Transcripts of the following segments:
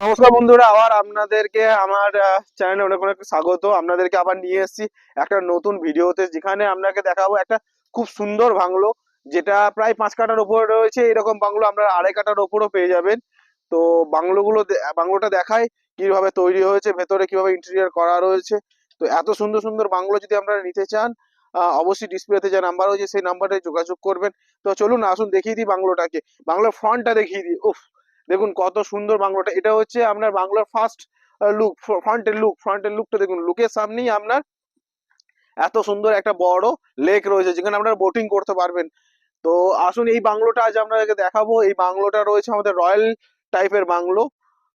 নমস্কার বন্ধুরা, আবার আপনাদেরকে আমার চ্যানেলে অনেক অনেক স্বাগত। আপনাদেরকে আবার নিয়ে এসেছি একটা নতুন ভিডিওতে, যেখানে আপনাকে দেখাবো একটা খুব সুন্দর বাংলো, যেটা প্রায় পাঁচ কাটার উপরে রয়েছে। এরকম বাংলো আপনারা আড়াই কাঠার উপরও পেয়ে যাবেন। তো বাংলোগুলো বাংলোটা দেখায় কীভাবে তৈরি হয়েছে, ভেতরে কীভাবে ইন্টেরিয়ার করা রয়েছে। তো এত সুন্দর সুন্দর বাংলো যদি আপনারা নিতে চান অবশ্যই ডিসপ্লেতে যে নাম্বার হয়েছে সেই নাম্বারে যোগাযোগ করবেন। তো চলুন আসুন, দেখিয়ে দিই বাংলোটাকে। বাংলোর ফ্রন্টটা দেখিয়ে দিই, উফ! দেখুন কত সুন্দর বাংলোটা। এটা হচ্ছে আপনার বাংলোর ফার্স্ট লুক ফ্রন্টের লুক ফ্রন্টের লুকটা দেখুন। লুকের সামনেই আপনার এত সুন্দর একটা বড় লেক রয়েছে, যেখানে আপনারা বোটিং করতে পারবেন। তো আসুন এই বাংলোটা আজ আপনাদেরকে দেখাবো। এই বাংলোটা রয়েছে আমাদের রয়্যাল টাইপের বাংলো।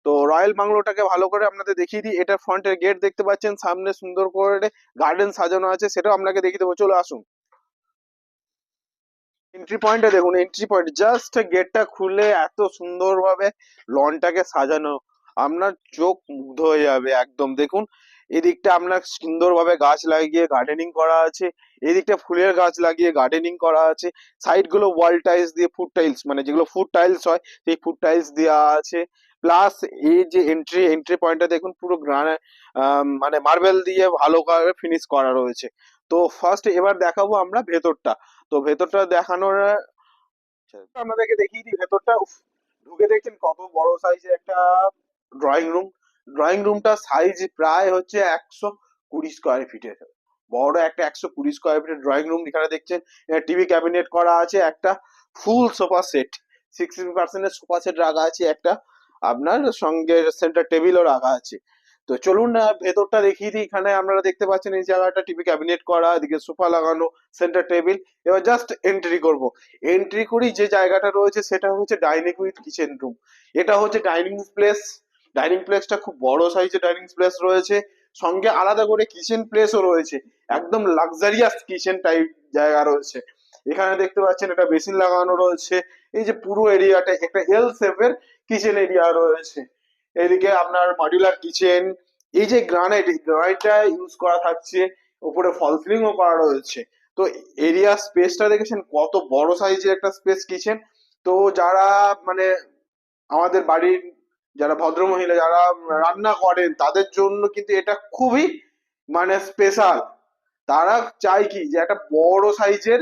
তো রয়্যাল বাংলোটাকে ভালো করে আপনাদের দেখিয়ে দিই। এটা ফ্রন্টের গেট দেখতে পাচ্ছেন। সামনে সুন্দর করে গার্ডেন সাজানো আছে, সেটাও আপনাকে দেখিয়ে দেবো। চলো আসুন। এন্ট্রি পয়েন্টে দেখুন এন্ট্রি পয়েন্ট জাস্ট গেটটা খুলে এত সুন্দরভাবে লনটাকে সাজানো, আপনার চোখ মুগ্ধ হয়ে যাবে একদম। দেখুন, এদিকটা আপনার সুন্দরভাবে গাছ লাগিয়ে গার্ডেনিং করা আছে, এদিকটা ফুলের গাছ লাগিয়ে গার্ডেনিং করা আছে সাইডগুলো ওয়াল টাইলস দিয়ে ফুড টাইলস মানে যেগুলো ফুড টাইলস হয়, সেই ফুড টাইলস দেওয়া আছে। প্লাস এই যে এন্ট্রি এন্ট্রি পয়েন্টটা দেখুন, পুরো গ্রানা মানে মার্বেল দিয়ে ভালো করে ফিনিশ করা রয়েছে। তো ফার্স্ট এবার দেখাবো আমরা ভেতরটা। তো ভেতরটা দেখানোর আপনাদেরকে দেখিয়ে দিই, ভেতরটা ঢুকে দেখছেন কত বড় সাইজের একটা ড্রয়িং রুম ড্রয়িং রুমটা সাইজ প্রায় হচ্ছে একশো কুড়ি স্কোয়ার ফিটের বড় একটা একশো কুড়ি স্কোয়ার ফিটের ড্রয়িং রুম এখানে দেখছেন টিভি ক্যাবিনেট করা আছে, একটা ফুল সোফা সেট সিক্সটিন পার্সেন্টের সোফা সেট রাখা আছে, একটা আপনার সঙ্গে সেন্টার টেবিলও রাখা আছে। তো চলুন না ভেতরটা দেখিয়ে দিই। এখানে আপনারা দেখতে পাচ্ছেন এই জায়গাটা টিভি ক্যাবিনেট করা, এদিকে সোফা লাগানো সেন্টার টেবিল এবার জাস্ট এন্ট্রি করব। এন্ট্রি করি যে জায়গাটা রয়েছে, সেটা হচ্ছে ডাইনিং উইথ কিচেন রুম এটা হচ্ছে ডাইনিং প্লেস ডাইনিং প্লেসটা খুব বড় সাইজের ডাইনিং প্লেস রয়েছে। সঙ্গে আলাদা করে কিচেন প্লেসও রয়েছে। একদম লাক্সারিয়াস কিচেন টাইপ জায়গা রয়েছে। এখানে দেখতে পাচ্ছেন একটা বেসিন লাগানো রয়েছে। এই যে পুরো এরিয়াটা একটা এল শেপের কিচেন এরিয়া রয়েছে। এদিকে আপনার মডিউলার কিচেন এই যে গ্রানাইট এই গ্রানাইটটা ইউজ করা থাকছে উপরে ফল সিলিংও করা রয়েছে। তো এরিয়া স্পেসটা দেখেছেন, কত বড় সাইজের একটা স্পেস কিচেন তো যারা মানে আমাদের বাড়ির যারা ভদ্রমহিলা, যারা রান্না করেন, তাদের জন্য কিন্তু এটা খুবই মানে স্পেশাল তারা চায় কি যে একটা বড় সাইজের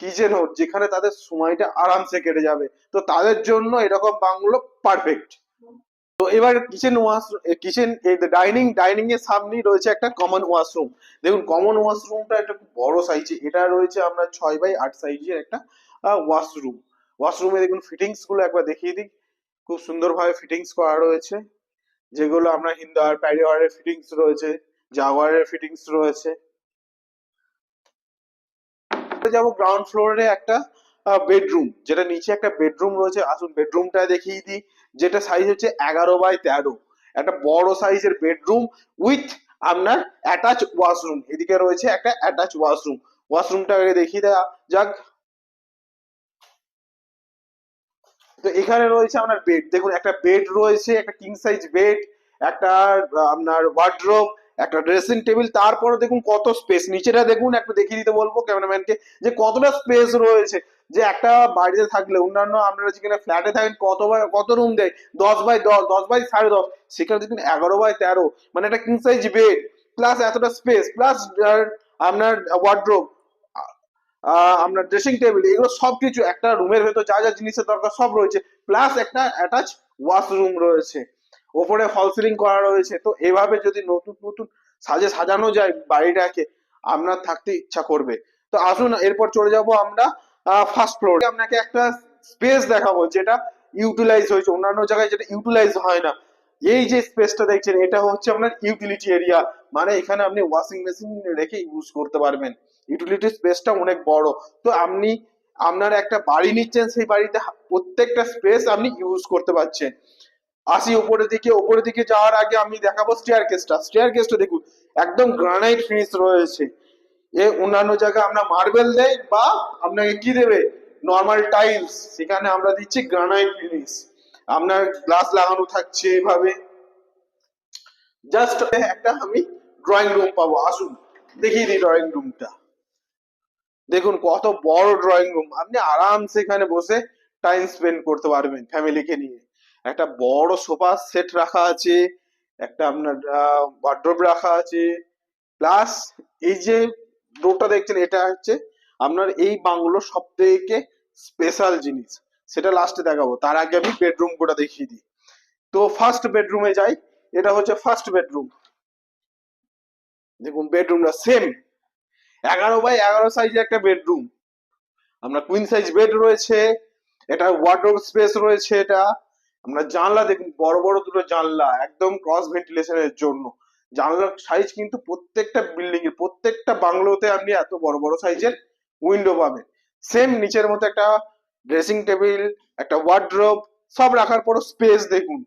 কিচেন হোক, যেখানে তাদের সময়টা আরামসে কেটে যাবে। তো তাদের জন্য এরকম বাংলো পারফেক্ট তো এবার kitchen wash kitchen dining dining এর সামনেই রয়েছে একটা কমন ওয়াশরুম দেখুন কমন ওয়াশরুমটা একটা খুব বড় সাইজে এটা রয়েছে আমরা ছয় বাই আট সাইজের একটা ওয়াশরুম ওয়াশরুমে দেখুন ফিটিংসগুলো একবার দেখিয়ে দিই। খুব সুন্দরভাবে ফিটিংস করা রয়েছে। যেগুলো আমরা হিন্দার প্যারিওয়ারের ফিটিংস রয়েছে জাগুয়ারের ফিটিংস রয়েছে। যাব গ্রাউন্ড ফ্লোরে একটা বেডরুম যেটা নিচে একটা বেডরুম রয়েছে। আসুন বেডরুমটা দেখিয়ে দিই। যেটা সাইজ হচ্ছে এগারো বাই তেরো। একটা বড় সাইজের বেডরুম উইথ আপনার অ্যাটাচ ওয়াশরুম এদিকে রয়েছে একটা অ্যাটাচ ওয়াশরুম ওয়াশরুমটা আগে দেখিয়ে দেওয়া যাক। তো এখানে রয়েছে আপনার বেড দেখুন, একটা বেড রয়েছে, একটা কিং সাইজ বেড একটা আপনার ওয়ার্ড্রোব একটা ড্রেসিং টেবিল তারপরে দেখুন কত স্পেস নিচেটা দেখুন, একটু দেখিয়ে দিতে বলব ক্যামেরাম্যানকে যে কতটা স্পেস রয়েছে। যে একটা বাড়িতে থাকলে, অন্যান্য আপনারা যেখানে ফ্ল্যাটে থাকেন, কত বাই কত রুম দেয়? দশ বাই দশ দশ বাই সাড়ে দশ, সেখানে দেখুন এগারো বাই তেরো মানে একটা কিং সাইজ বেড প্লাস এতটা স্পেস প্লাস আপনার ওয়ার্ড্রোব আপনার ড্রেসিং টেবিল এগুলো সব কিছু একটা রুমের ভেতর যা যা জিনিসের দরকার সব রয়েছে প্লাস একটা অ্যাটাচ ওয়াশরুম রয়েছে। ওপরে ফল সিলিং করা রয়েছে। তো এভাবে যদি নতুন নতুন সাজে সাজানো যায় বাড়িটাকে, আপনার থাকতে ইচ্ছা করবে। তো আসুন, এরপর চলে যাব আমরা ফার্স্ট ফ্লোরে আপনাকে একটা স্পেস দেখাবো যেটা ইউটিলাইজ হয়েছে। অন্যান্য জায়গায় যেটা ইউটিলাইজ হয় না। এই যে স্পেসটা দেখছেন, এটা হচ্ছে আপনার ইউটিলিটি এরিয়া মানে এখানে আপনি ওয়াশিং মেশিন রেখে ইউজ করতে পারবেন। ইউটিলিটি স্পেসটা অনেক বড়। তো আপনি, আপনার একটা বাড়ি নিচ্ছেন, সেই বাড়িতে প্রত্যেকটা স্পেস আপনি ইউজ করতে পারছেন। আসি উপরের দিকে উপরের দিকে যাওয়ার আগে আমি দেখাবো স্টেয়ার কেসটা স্টেয়ার কেসটা দেখুন, একদম গ্রানাইট ফিনিশ রয়েছে। এ অন্যান্য জায়গায় আমরা মার্বেল দেই বা আপনাকে কি দেবে? নর্মাল টাইলস সেখানে আমরা দিচ্ছি গ্রানাইট ফিনিশ আপনার গ্লাস লাগানো থাকছে এভাবে। জাস্ট একটা আমি ড্রয়িং রুম পাবো। আসুন দেখিয়ে দিই ড্রয়িং রুমটা দেখুন, কত বড় ড্রয়িং রুম আপনি আরামসে এখানে বসে টাইম স্পেন্ড করতে পারবেন ফ্যামিলিকে নিয়ে। একটা বড় সোফা সেট রাখা আছে, একটা আপনার ওয়ার্ড্রোব রাখা আছে প্লাস এই যে ডোরটা দেখছেন, এটা হচ্ছে আপনার এই বাংলো সব থেকে স্পেশাল জিনিস। সেটা লাস্টে দেখাবো। তার আগে আমি বেডরুম গোটা দেখিয়ে দিই। তো ফার্স্ট বেডরুমে যাই, এটা হচ্ছে ফার্স্ট বেডরুম দেখুন বেডরুমটা সেম এগারো বাই এগারো সাইজের একটা বেডরুম আপনার কুইন সাইজ বেড রয়েছে, এটা ওয়ার্ডরোব স্পেস রয়েছে এটা। আমরা জানলা দেখুন, বড় বড় দুটো জানলা, একদম ক্রস ভেন্টিলেশনের জন্য। জানলার সাইজ কিন্তু প্রত্যেকটা বিল্ডিং এর, প্রত্যেকটা বাংলোতে আপনি এত বড় বড় সাইজের উইন্ডো পাবেন। সেম নিচের মতো একটা ড্রেসিং টেবিল একটা ওয়ার্ড্রোব সব রাখার পরও স্পেস দেখুন।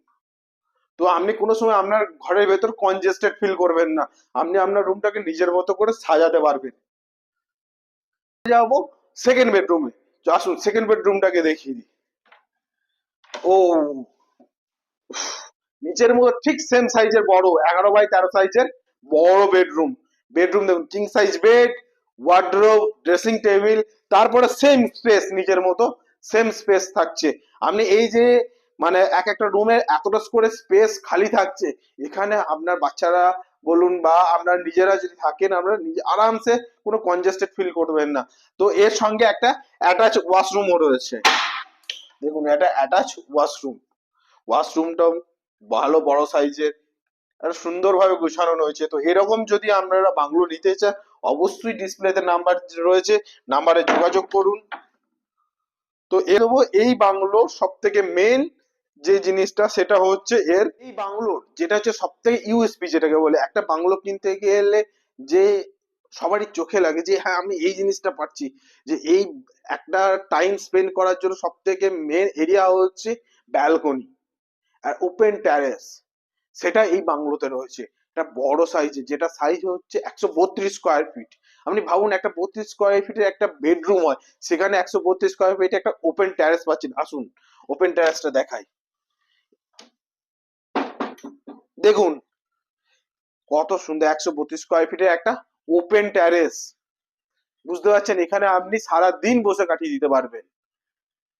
তো আপনি কোনো সময় আপনার ঘরের ভেতর কনজেস্টেড ফিল করবেন না। আপনি আপনার রুমটাকে নিজের মতো করে সাজাতে পারবেন। যাব সেকেন্ড বেডরুমে আসুন সেকেন্ড বেডরুমটাকে দেখিয়ে দিই। ও নিচের মতো ঠিক সেম সাইজের বড়, এগারো বাই তেরো সাইজের বড় বেডরুম বেডরুম দেখুন king size bed wardrobe dressing table তারপরে সেম স্পেস নিজের মতো সেম স্পেস থাকছে। আপনি এই যে মানে এক একটা রুমে এতটা করে স্পেস খালি থাকছে, এখানে আপনার বাচ্চারা বলুন বা আপনার নিজেরা যদি থাকেন, আপনারা নিজে, আরামসে কোনো কনজেস্টেড ফিল করবেন না। তো এর সঙ্গে একটা অ্যাটাচ ওয়াশরুমও রয়েছে। দেখুন, এটা অ্যাটাচ ওয়াশরুম ওয়াশরুমটাও ভালো, বড় সাইজের সুন্দরভাবে গুছানো রয়েছে তো এরকম যদি আপনারা বাংলো নিতে চান, অবশ্যই ডিসপ্লেতে নাম্বার রয়েছে। নাম্বারে যোগাযোগ করুন। তো এর এই বাংলো সব থেকে মেন যে জিনিসটা, সেটা হচ্ছে এর এই বাংলোর, যেটা হচ্ছে সব থেকে ইউএসপি যেটাকে বলে। একটা বাংলো কিনতে গেলে যে সবারই চোখে লাগে যে হ্যাঁ আমি এই জিনিসটা পাচ্ছি যে এই একটা টাইম স্পেন্ড করার জন্য সব থেকে মেন এরিয়া হচ্ছে ব্যালকনি আর ওপেন ট্যারেস সেটা এই বাংলোতে রয়েছে। একটা বড় সাইজে যেটা সাইজ হচ্ছে একশো বত্রিশ স্কোয়ার ফিট আপনি ভাবুন, একটা বত্রিশ স্কোয়ার ফিটের একটা বেডরুম হয়, সেখানে একশো বত্রিশ স্কোয়ার ফিটে একটা ওপেন ট্যারেস পাচ্ছেন। আসুন ওপেন ট্যারেসটা দেখাই। দেখুন, কত সুন্দর একশো বত্রিশ স্কোয়ার ফিটের একটা ওপেন ট্যারেস বুঝতে পারছেন? এখানে আপনি সারা দিন বসে কাটিয়ে দিতে পারবেন।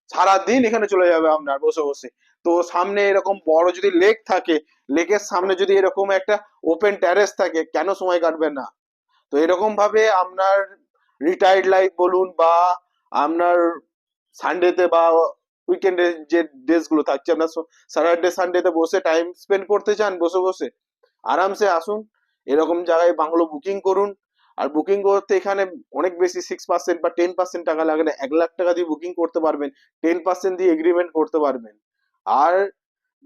সারা দিন এখানে চলে যাবে আপনার বসে বসে। তো সামনে এরকম বড় যদি লেক থাকে লেকের সামনে যদি এরকম একটা ওপেন ট্যারেস থাকে, কেন সময় কাটবেন না? তো এরকম ভাবে আপনার রিটায়ার্ড লাইফ বলুন বা আপনার সানডেতে বা উইকেন্ডে যে ডেজগুলো থাকছে, আপনার স্যাটারডে সানডেতে বসে টাইম স্পেন্ড করতে চান, বসে বসে, আরামসে আসুন। এরকম জায়গায় বাংলো বুকিং করুন। আর বুকিং করতে এখানে অনেক বেশি সিক্স পার্সেন্ট বা টেন পার্সেন্ট টাকা লাগে না। এক লাখ টাকা দিয়ে বুকিং করতে পারবেন টেন পার্সেন্ট দিয়ে এগ্রিমেন্ট করতে পারবেন। আর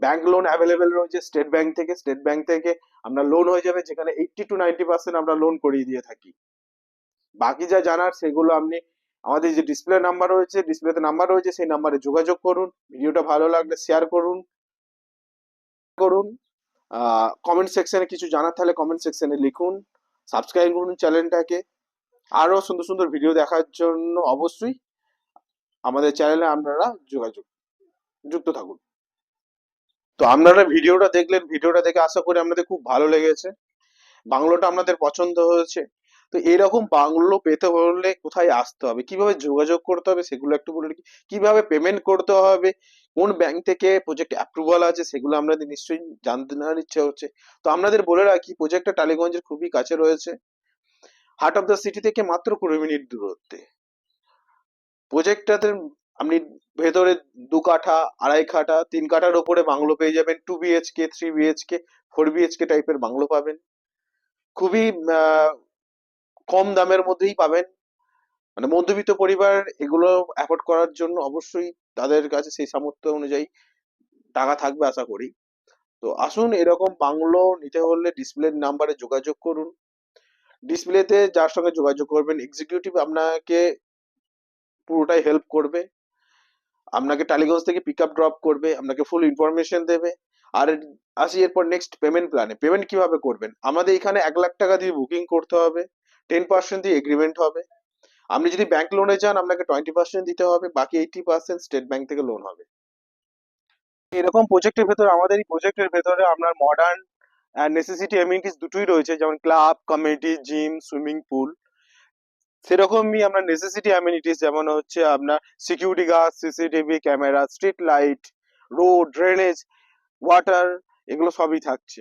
ব্যাংক লোন অ্যাভেলেবেল রয়েছে স্টেট ব্যাংক থেকে। স্টেট ব্যাংক থেকে আমরা লোন হয়ে যাবে যেখানে এইটটি টু নাইনটি পার্সেন্ট আমরা লোন করিয়ে দিয়ে থাকি। বাকি যা জানার সেগুলো আপনি আমাদের যে ডিসপ্লে নাম্বার রয়েছে ডিসপ্লেতে নাম্বার রয়েছে, সেই নাম্বারে যোগাযোগ করুন। ভিডিওটা ভালো লাগলে শেয়ার করুন। করুন। কমেন্ট সেকশনে কিছু জানার তাহলে কমেন্ট সেকশনে লিখুন সাবস্ক্রাইব করুন চ্যানেলটাকে আরও সুন্দর সুন্দর ভিডিও দেখার জন্য অবশ্যই আমাদের চ্যানেলে আপনারা যোগাযোগ, যুক্ত থাকুন। তো আপনারা ভিডিওটা দেখলেন ভিডিওটা দেখে আশা করি আপনাদের খুব ভালো লেগেছে। বাংলোটা আপনাদের পছন্দ হয়েছে। তো এরকম বাংলো পেতে হলে কোথায় আসতে হবে? কীভাবে যোগাযোগ করতে হবে সেগুলো একটু বলে কীভাবে পেমেন্ট করতে হবে? কোন ব্যাংক থেকে প্রজেক্ট অ্যাপ্রুভাল আছে সেগুলো আপনাদের নিশ্চয়ই জানতে নেওয়ার ইচ্ছে হচ্ছে। তো আপনাদের বলে রাখি প্রজেক্টটা টালিগঞ্জের খুবই কাছে রয়েছে। হার্ট অফ দ্য সিটি থেকে মাত্র কুড়ি মিনিট দূরত্বে। প্রজেক্টটাতে আপনি ভেতরে দু কাঠা, আড়াই কাঠা, তিন কাঠার ওপরে বাংলো পেয়ে যাবেন। Two BHK three BHK four BHK টাইপের বাংলো পাবেন। খুবই কম দামের মধ্যেই পাবেন। মানে মধ্যবিত্ত পরিবার এগুলো অ্যাফোর্ড করার জন্য অবশ্যই তাদের কাছে সেই সামর্থ্য অনুযায়ী টাকা থাকবে আশা করি। তো আসুন এরকম বাংলো নিতে হলে ডিসপ্লের নাম্বারে যোগাযোগ করুন। ডিসপ্লেতে যার সঙ্গে যোগাযোগ করবেন এক্সিকিউটিভ আপনাকে পুরোটাই হেল্প করবে। আপনাকে টালিগঞ্জ থেকে পিক আপ ড্রপ করবে, আপনাকে ফুল ইনফরমেশন দেবে। আর আসি এরপর নেক্সট পেমেন্ট প্ল্যানে পেমেন্ট কীভাবে করবেন? আমাদের এখানে এক লাখ টাকা দিয়ে বুকিং করতে হবে। টেন পার্সেন্ট দিয়ে এগ্রিমেন্ট হবে। আপনি যদি ব্যাংক লোনে যান, আপনাকে টোয়েন্টি পার্সেন্ট দিতে হবে, বাকি এইটি পার্সেন্ট স্টেট ব্যাংক থেকে লোন হবে। এরকম প্রজেক্টের ভেতরে, আমাদের এই প্রজেক্টের ভেতরে আপনার মডার্ন নেসেসিটি এমিনিটিস দুটোই রয়েছে, যেমন club committee gym swimming pool সেরকমই আপনার নেসেসিটি অ্যামিনিটিস যেমন হচ্ছে আপনার security guard CCTV camera street light road drainage water এগুলো সবই থাকছে।